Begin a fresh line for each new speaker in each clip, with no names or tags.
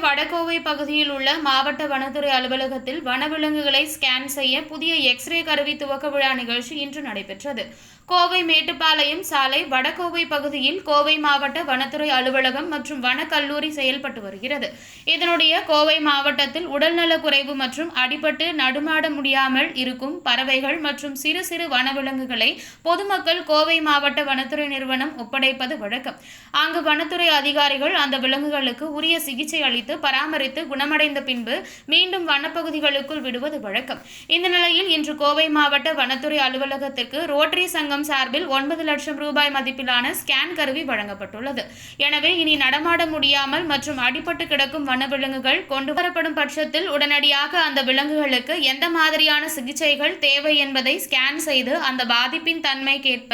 பகுதியில் உள்ள மாவட்ட வனத்துறை அலுவலகத்தில் வனவிலங்குகளை ஸ்கேன் செய்ய புதிய எக்ஸ்ரே கருவி துவக்க விழா நிகழ்ச்சி இன்று நடைபெற்றது. கோவை மேட்டுப்பாளையம் சாலை வடகோவை பகுதியில் கோவை மாவட்ட வனத்துறை அலுவலகம் மற்றும் வனக்கல்லூரி செயல்பட்டு வருகிறது. இதனுடைய கோவை மாவட்டத்தில் உடல்நலக் குறைவு மற்றும் அடிபட்டு நடுமாட முடியாமல் இருக்கும் பறவைகள் மற்றும் சிறு சிறு வனவிலங்குகளை பொதுமக்கள் கோவை மாவட்ட வனத்துறை நிறுவனம் ஒப்படைப்பது வழக்கம். அங்கு வனத்துறை அதிகாரிகள் அந்த விலங்குகளுக்கு உரிய சிகிச்சை அளித்து வைத்து பராமரித்து குணமடைந்த பின்பு மீண்டும் வனப்பகுதிகளுக்குள் விடுவது வழக்கம். இந்த நிலையில் இன்று கோவை மாவட்ட வனத்துறை அலுவலகத்திற்கு ரோட்டரி சங்கம் சார்பில் ஒன்பது லட்சம் ரூபாய் மதிப்பிலான ஸ்கேன் கருவி வழங்கப்பட்டுள்ளது. எனவே இனி நடமாட முடியாமல் மற்றும் அடிபட்டு கிடக்கும் வனவிலங்குகள் கொண்டு வரப்படும் பட்சத்தில் உடனடியாக அந்த விலங்குகளுக்கு எந்த மாதிரியான சிகிச்சைகள் தேவை என்பதை ஸ்கேன் செய்து அந்த பாதிப்பின் தன்மைக்கேற்ப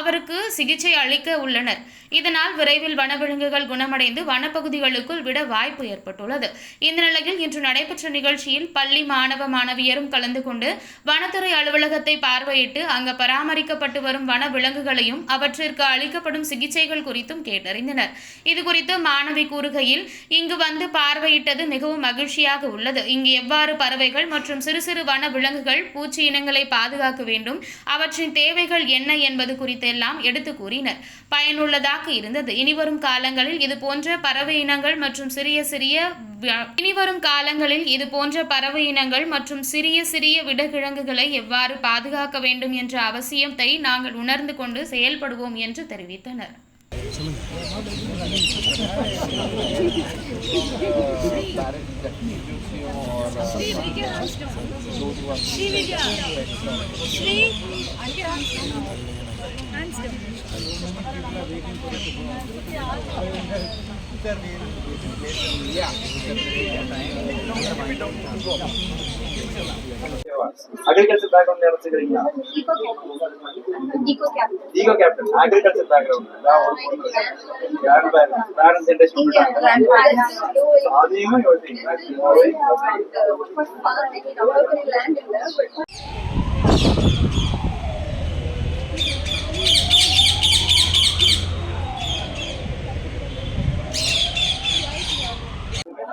அவருக்கு சிகிச்சை அளிக்க உள்ளனர். இதனால் விரைவில் வனவிலங்குகள் குணமடைந்து வனப்பகுதிகளுக்குள் விட வாய்ப்பு ஏற்பட்டுள்ளது. இந்த நிலையில் இன்று நடைபெற்ற நிகழ்ச்சியில் பள்ளி மாணவ மாணவியரும் கலந்து கொண்டு வனத்துறை அலுவலகத்தை பார்வையிட்டு அங்கு பராமரிக்கப்பட்டு வரும் வன விலங்குகளையும் அவற்றிற்கு அளிக்கப்படும் சிகிச்சைகள் குறித்தும் கேட்டறிந்தனர். இதுகுறித்து மாணவி கூறுகையில் இங்கு வந்து பார்வையிட்டது மிகவும் மகிழ்ச்சியாக உள்ளது. இங்கு எவ்வாறு பறவைகள் மற்றும் சிறு சிறு வன விலங்குகள் பூச்சி இனங்களை பாதுகாக்க வேண்டும் அவற்றின் தேவைகள் என்ன என்பது குறித்தெல்லாம் எடுத்து கூறினர். பயனுள்ளதாக இருந்தது. இனிவரும் காலங்களில் இது போன்ற பறவை இனங்கள் மற்றும் சிறிய சிறிய இனிவரும் காலங்களில் இது போன்ற பறவை இனங்கள் மற்றும் சிறிய சிறிய விடகிழங்குகளை எவ்வாறு பாதுகாக்க வேண்டும் என்ற அவசியத்தை நாங்கள் உணர்ந்து கொண்டு செயல்படுவோம் என்று தெரிவித்தனர்.
down.
Agriculture background நினைச்சுக்கிறீங்களா. Ego captain agriculture background parents generation. அதையும் யோசிங்க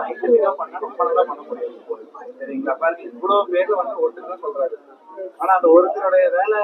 but
பண்ணா ரொம்ப நல்லா பண்ண முடியும் சரிங்களா பாருங்க இவ்வளவு பேர் வந்து ஒருத்தர் தான் சொல்றாரு ஆனா அந்த ஒருத்தருடைய வேலை